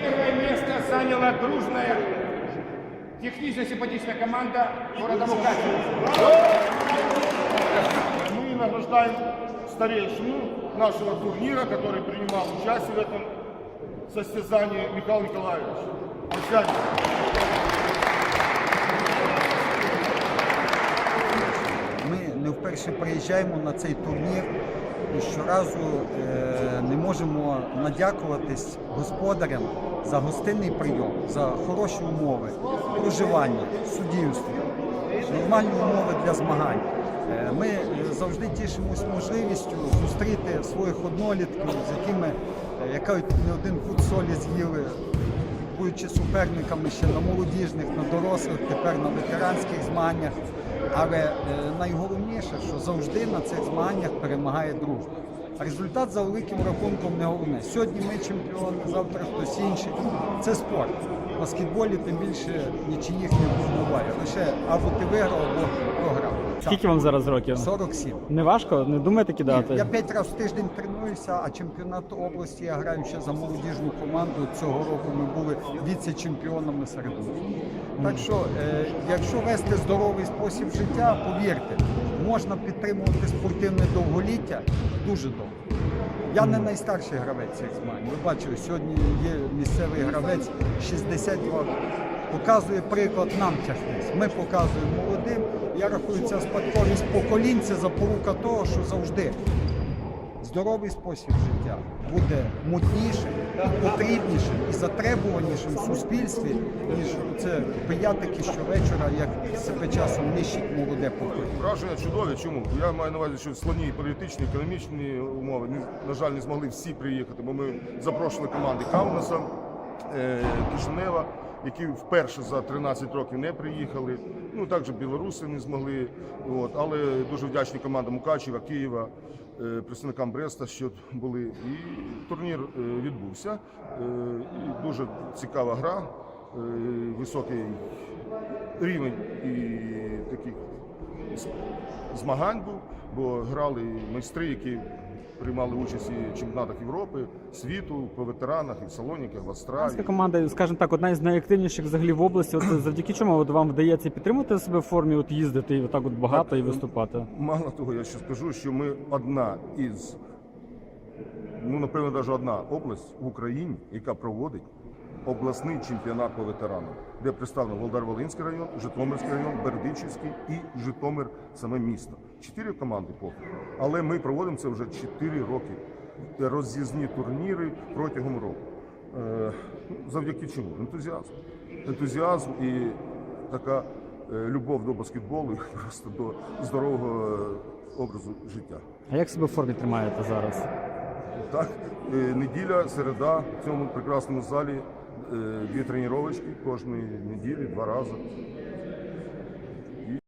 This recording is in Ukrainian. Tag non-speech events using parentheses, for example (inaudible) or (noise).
Первое место заняла дружная, технично симпатичная команда города Мукачево. Мы награждаем старейшину нашего турнира, который принимал участие в этом состязании, Михаил Николаевич. Присядьте. Ми не вперше приїжджаємо на цей турнір І щоразу е, не можемо надякуватись господарям за гостинний прийом, за хороші умови, проживання, суддівство, нормальні умови для змагань. Е, Ми завжди тішимось можливістю зустріти своїх однолітків, з якими, е, як кажуть, не один пуд солі з'їли будучи суперниками ще на молодіжних, на дорослих, тепер на ветеранських змаганнях. Але е, найголовніше, що завжди на цих змаганнях перемагає дружба. Результат за великим рахунком не головне. Сьогодні ми чемпіони, завтра хтось інший. Це спорт. В баскетболі тим більше нічиїх не буває. Лише або ти виграв, або програв. Скільки вам зараз років? 47. Не важко? Не думаєте кидати? Я п'ять разів в тиждень тренуюся, а чемпіонат області я граю ще за молодіжну команду. Цього року ми були віце-чемпіонами серед учнів. Так що, е, якщо вести здоровий спосіб життя, повірте, можна підтримувати спортивне довголіття дуже довго. Я не найстарший гравець цих змагань. Ви бачили, сьогодні є місцевий гравець 62 роки. Показує приклад нам тягнись. Ми показуємо молодим. Я рахую, ця спадковість поколінь це запорука того, що завжди здоровий спосіб життя буде моднішим, потрібнішим і затребуванішим в суспільстві, ніж це пиятики щовечора, як себе часом нищить молоде покоління. Враження чудові. Чому? Я маю на увазі, що складні політичні, економічні умови. На жаль, не змогли всі приїхати, бо ми запрошували команди Каунаса, е, Кишинева, які вперше за 13 років не приїхали. Ну також білоруси не змогли. От, але дуже вдячні командам Мукачева, Києва, е, представникам Бреста, що були. І турнір е, відбувся. Е, І дуже цікава гра, високий рівень і таких змагань був, бо грали майстри, які приймали участь і в чемпіонатах Європи, світу, по ветеранах, і в Салоніках, в Австралії. команда, скажімо так, одна із найактивніших взагалі в області. От завдяки чому от вам вдається підтримувати себе в формі, от їздити і отак от багато і виступати? Мало того, я ще скажу, що ми одна із, ну напевно, навіть одна область в Україні, яка проводить обласний чемпіонат по ветеранам, де представлено Волдар-Волинський район, Житомирський район, Бердичівський і Житомир саме місто. Чотири команди поки. Але ми проводимо це вже чотири роки. Роз'їзні турніри протягом року. Е, ну, завдяки чому? Ентузіазм. Ентузіазм і така е, любов до баскетболу і (laughs) просто до здорового е, образу життя. А як себе в формі тримаєте зараз? Так, неділя, середа в цьому прекрасному залі дві тренувачки кожної неділі, два рази.